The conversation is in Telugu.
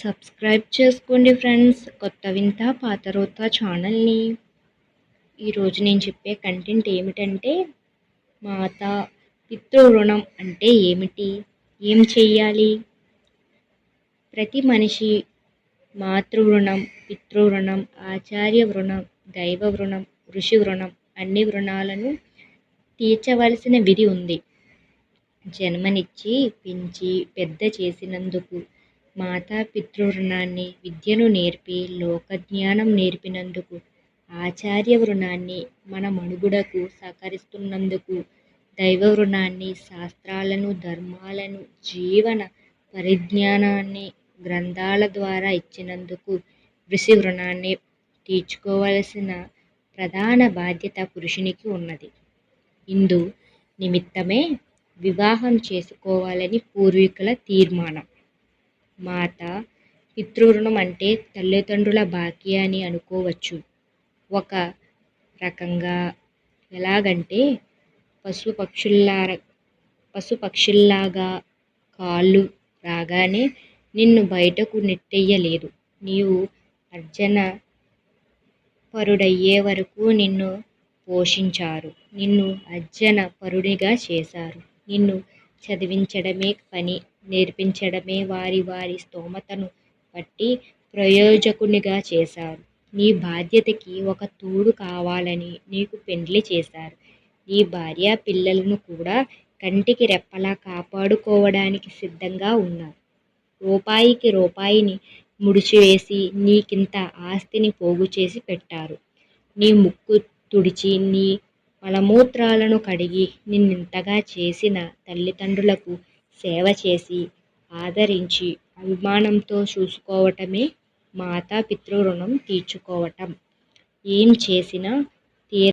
సబ్స్క్రైబ్ చేసుకోండి ఫ్రెండ్స్ కొత్త వింత పాత రోత ఛానల్ని ఈరోజు నేను చెప్పే కంటెంట్ ఏమిటంటే మాత పితృణం అంటే ఏమిటి? ఏం చెయ్యాలి? ప్రతి మనిషి మాతృ రుణం ఆచార్య వృణం దైవ వృణం ఋషి వృణం అన్ని వృణాలను తీర్చవలసిన విధి ఉంది. జన్మనిచ్చి పెంచి పెద్ద చేసినందుకు మాతాపితృ రుణాన్ని విద్యను నేర్పి లోకజ్ఞానం నేర్పినందుకు ఆచార్య వృణాన్ని మన మనుగుడకు సహకరిస్తున్నందుకు దైవ వృణాన్ని శాస్త్రాలను ధర్మాలను జీవన పరిజ్ఞానాన్ని గ్రంథాల ద్వారా ఇచ్చినందుకు ఋషి వృణాన్ని తీర్చుకోవలసిన ప్రధాన బాధ్యత పురుషునికి ఉన్నది. ఇందు నిమిత్తమే వివాహం చేసుకోవాలని పూర్వీకుల తీర్మానం. మాట పితృరుణం అంటే తల్లిదండ్రుల బాకీ అని అనుకోవచ్చు. ఒక రకంగా ఎలాగంటే పశుపక్షుల్లా పశుపక్షుల్లాగా కాళ్ళు రాగానే నిన్ను బయటకు నెట్టేయలేదు. నీవు అర్జన పరుడయ్యే వరకు నిన్ను పోషించారు. నిన్ను అర్జన పరుడిగా చేశారు. నిన్ను చదివించడమే పని నేర్పించడమే వారి వారి స్తోమతను బట్టి ప్రయోజకునిగా చేశారు. నీ బాధ్యతకి ఒక తోడు కావాలని నీకు పెండ్లి చేశారు. నీ భార్య పిల్లలను కూడా కంటికి రెప్పలా కాపాడుకోవడానికి సిద్ధంగా ఉన్నారు. రూపాయికి రూపాయిని ముడిచివేసి నీకింత ఆస్తిని పోగు చేసి పెట్టారు. నీ ముక్కు తుడిచి నీ మలమూత్రాలను కడిగి నిన్నింతగా చేసిన తల్లిదండ్రులకు సేవ చేసి ఆదరించి అభిమానంతో చూసుకోవటమే మాతాపితృ రుణం తీర్చుకోవటం. ఏం చేసినా